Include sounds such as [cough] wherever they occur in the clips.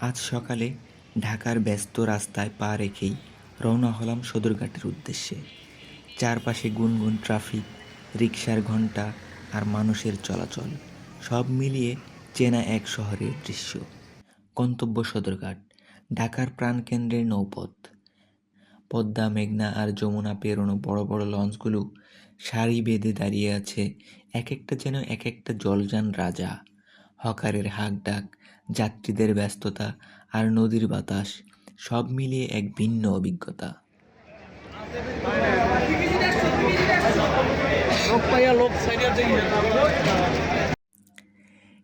আজ সকালে ঢাকার ব্যস্ত রাস্তায় পা রেখেই রওনা হলাম সদরঘাটের উদ্দেশ্যে। চারপাশে গুনগুন ট্রাফিক, রিকশার ঘণ্টা আর মানুষের চলাচল, সব মিলিয়ে চেনা এক শহরের দৃশ্য। গন্তব্য সদরঘাট, ঢাকার প্রাণকেন্দ্রের নৌপথ। পদ্মা, মেঘনা আর যমুনা পেরোনো বড় বড় লঞ্চগুলো সারি বেঁধে দাঁড়িয়ে আছে এক একটা যেন এক একটা জলযান রাজা, হকারের হাঁক ডাক যাত্রীদের ব্যস্ততা আর নদীর বাতাস সব মিলিয়ে এক ভিন্ন অভিজ্ঞতা।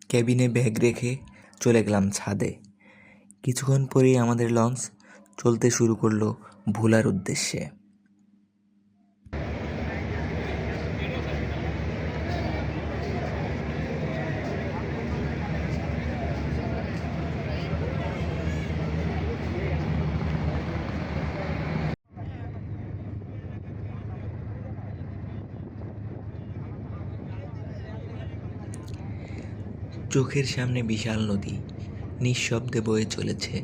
ক্যাবিনে ব্যাগ রেখে চলে গেলাম ছাদে। কিছুক্ষণ পরেই আমাদের লঞ্চ চলতে শুরু করল ভোলার উদ্দেশ্যে। চোখের সামনে বিশাল নদী। নিঃশব্দে বয়ে চলেছে,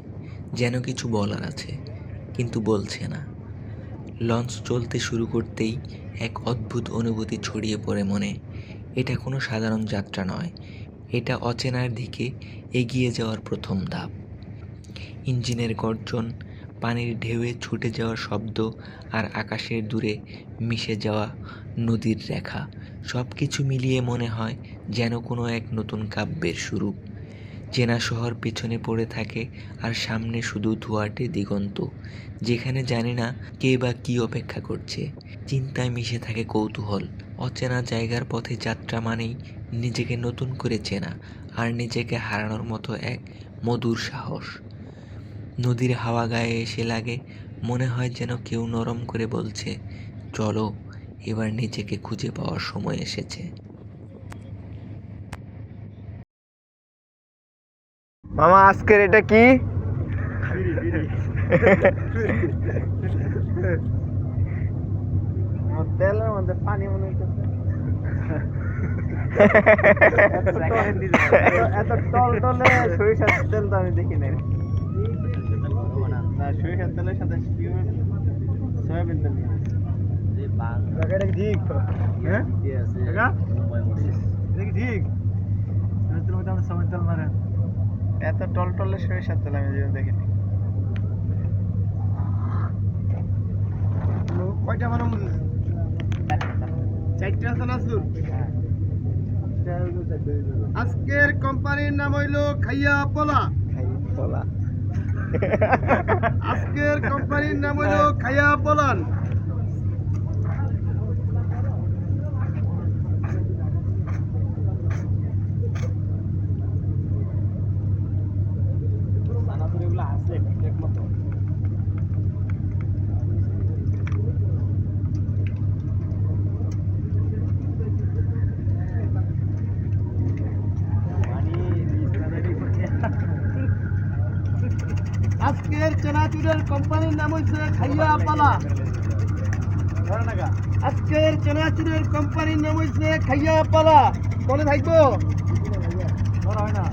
যেন কিছু বলার আছে, কিন্তু বলছে না। লঞ্চ চলতে শুরু করতেই এক অদ্ভুত অনুভূতি ছড়িয়ে পড়ে মনে। এটা কোনো সাধারণ যাত্রা নয়, এটা অচেনার দিকে এগিয়ে যাওয়ার প্রথম ধাপ। ইঞ্জিনের গর্জন পানির ঢেউয়ে ছুটে যাওয়ার শব্দ আর আকাশের দূরে মিশে যাওয়া নদীর রেখা সব কিছু মিলিয়ে মনে হয় যেন কোনো এক নতুন কাব্যের শুরু চেনা শহর পিছনে পড়ে থাকে আর সামনে শুধু ধোয়াটে দিগন্ত, যেখানে জানি না কে বা কী অপেক্ষা করছে। চিন্তায় মিশে থাকে কৌতূহল, অচেনা জায়গার পথে যাত্রা মানেই নিজেকে নতুন করে চেনা আর নিজেকে হারানোর মতো এক মধুর সাহস। নদীর হাওয়া গায়ে এসে লাগে। মনে হয় যেন কেউ নরম করে বলছে চলো এবার নিজেকে খুঁজে পাওয়ার সময় এসেছে। মামা আজকের এটা কি? তেলের মধ্যে পানি মনে হইতেছে। [laughs] এত টল টলে সরিষার তেল তো আমি দেখি নাই। না তেলের সাথে সয়াবিন তেল এটা কি ঠিক? হ্যাঁ? এটা এটা কি ঠিক? তেলের মধ্যে আমরা সবাই তেল মারেন এত টল টলে সরিষার তেল আমি জীবন দেখিনি। কয়টা মানে চারটা আছে নাসুর আজকের কোম্পানির নাম হইল খাইয়া পোলা। পোলা। আজকের কোম্পানির নাম হলো খাইয়া পোলান আজকের চেনাচুরের কোম্পানির নাম হচ্ছে খাইয়া পালা। আজকের চেনাচুরের কোম্পানির নাম হচ্ছে খাইয়া পালা। কলে থাকব? হয় না।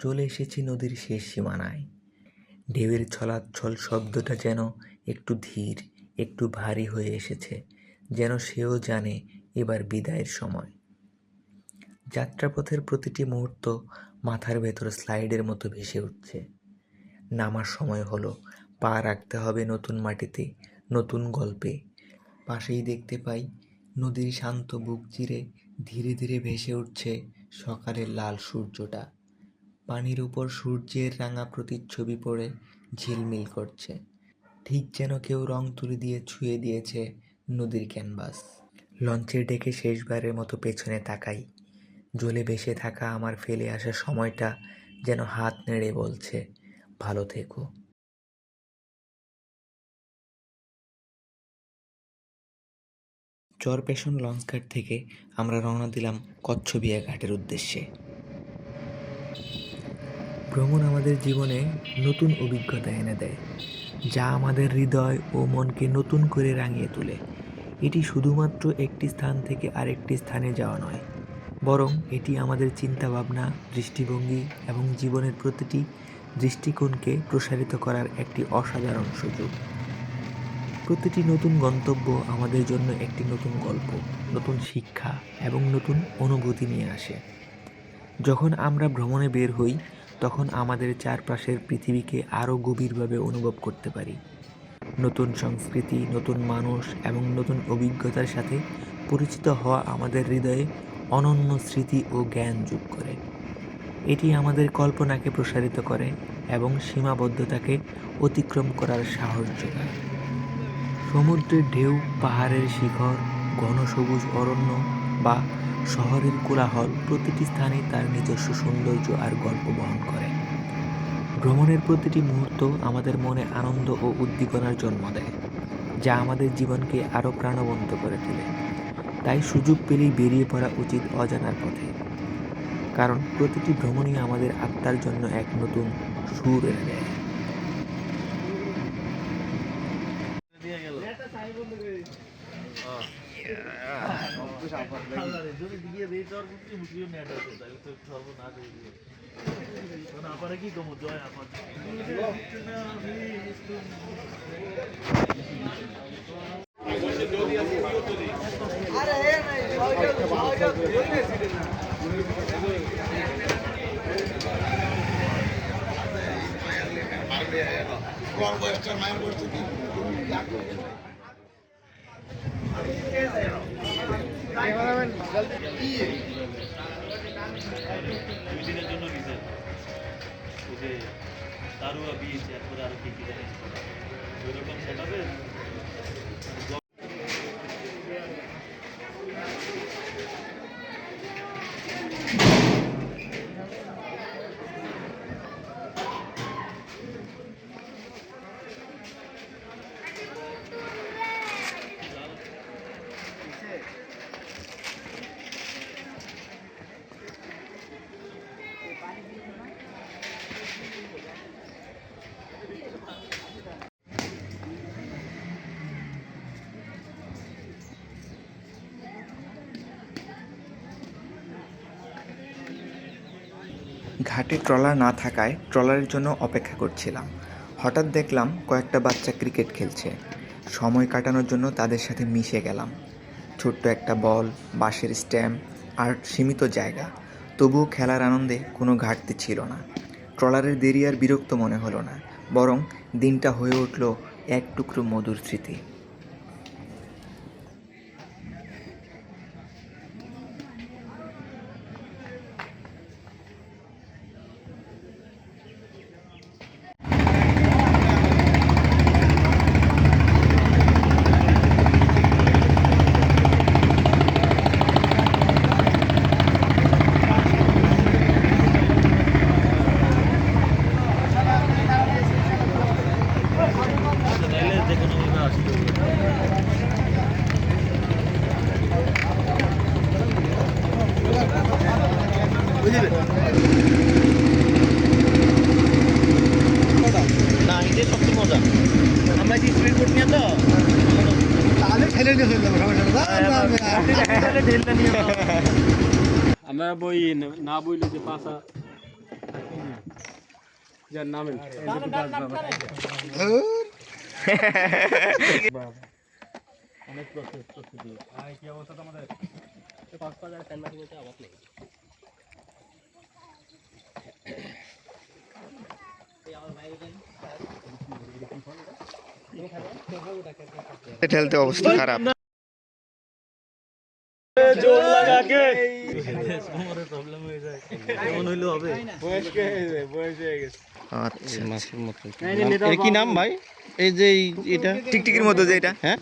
চলে এসেছি নদীর শেষ সীমানায়। ঢেউয়ের ছলাচ্ছল শব্দটা যেন একটু ধীর, একটু ভারী হয়ে এসেছে, যেন সেও জানে এবার বিদায়ের সময়। যাত্রাপথের প্রতিটি মুহূর্ত মাথার ভেতর স্লাইডের মতো ভেসে উঠছে। নামার সময় হলো, পা রাখতে হবে নতুন মাটিতে, নতুন গল্পে। পাশেই দেখতে পাই নদীর শান্ত বুক চিরে ধীরে ধীরে ভেসে উঠছে সকালের লাল সূর্যটা। পানির উপর সূর্যের রাঙা প্রতিচ্ছবি পড়ে ঝিলমিল করছে। ঠিক যেন কেউ রং তুলি দিয়ে ছুঁয়ে দিয়েছে নদীর ক্যানভাস। লঞ্চের ডেকে শেষবারের মতো পেছনে তাকাই। জলে ভেসে থাকা আমার ফেলে আসা সময়টা যেন হাত নেড়ে বলছে, ভালো থেকো। চরপেশন লঞ্চ লঞ্চঘাট থেকে আমরা রওনা দিলাম কচ্ছবিয়া ঘাটের উদ্দেশ্যে। ভ্রমণ আমাদের জীবনে নতুন অভিজ্ঞতা এনে দেয়, যা আমাদের হৃদয় ও মনকে নতুন করে রাঙিয়ে তোলে। এটি শুধুমাত্র একটি স্থান থেকে আরেকটি স্থানে যাওয়া নয়, বরং এটি আমাদের চিন্তাভাবনা, দৃষ্টিভঙ্গি এবং জীবনের প্রতিটি দৃষ্টিকোণকে প্রসারিত করার একটি অসাধারণ সুযোগ। প্রতিটি নতুন গন্তব্য আমাদের জন্য একটি নতুন গল্প, নতুন শিক্ষা এবং নতুন অনুভূতি নিয়ে আসে। যখন আমরা ভ্রমণে বের হই তখন আমাদের চারপাশের পৃথিবীকে আরও গভীরভাবে অনুভব করতে পারি। নতুন সংস্কৃতি, নতুন মানুষ এবং নতুন অভিজ্ঞতার সাথে পরিচিত হওয়া আমাদের হৃদয়ে অনন্য স্মৃতি ও জ্ঞান যোগ করে। এটি আমাদের কল্পনাকে প্রসারিত করে এবং সীমাবদ্ধতাকে অতিক্রম করার সাহস যোগায়। সমুদ্রের ঢেউ, পাহাড়ের শিখর, ঘন সবুজ অরণ্য বা শহরের কোলাহল প্রতিটি স্থানে তার নিজস্ব সৌন্দর্য আর গল্প বহন করে। ভ্রমণের প্রতিটি মুহূর্ত আমাদের মনে আনন্দ ও উদ্দীপনার জন্ম দেয়, যা আমাদের জীবনকে আরও প্রাণবন্ত করে তোলে। তাই সুযোগ পেলেই বেরিয়ে পড়া উচিত অজানার পথে। কারণ প্রতিটি ভ্রমণই আমাদের আত্মার জন্য এক নতুন সুর এনে দেয়। যদি দিয়ে দিই তোর বুঝছি হুকিও নেট আছে তাই তো সর্বনাশ হয়ে দিয়ে মানে আপারে কি কমো জয় আপার দুই দিনের জন্য দিছে ওই যে দারুয়া বিচ এরপরে আর কি কি জানি। ওইরকম সেটাবে ঘাটে ট্রলার না থাকায় ট্রলারের জন্য অপেক্ষা করছিলাম। হঠাৎ দেখলাম কয়েকটা বাচ্চা ক্রিকেট খেলছে। সময় কাটানোর জন্য তাদের সাথে মিশে গেলাম। ছোট্ট একটা বল, বাঁশের স্ট্যাম্প আর সীমিত জায়গা। তবুও খেলার আনন্দে কোনো ঘাটতি ছিল না। ট্রলারের দেরি আর বিরক্ত মনে হলো না, বরং দিনটা হয়ে উঠল এক টুকরো মধুর স্মৃতি তাইলে যে কোনো ভাবে আসতে হবে না এটাই সবচেয়ে মজা আমরা কি স্পিড বোট নিয়ে তো আমরা বই না বইলে যে পাশা যার নামে অনেক প্রস্তুতি। কি অবস্থা তোমাদের? ঠেলতে অবস্থা খারাপ। জোর লাগা কোমরের প্রবলেম হয়ে যায় এমন হইলে হবে বয়স্ক হয়ে বয়স হয়ে গেছে আচ্ছা। মাছের মতো এর কি নাম ভাই? এই যে এই- এটা? টিকটিকির মতো যে এটা। হ্যাঁ?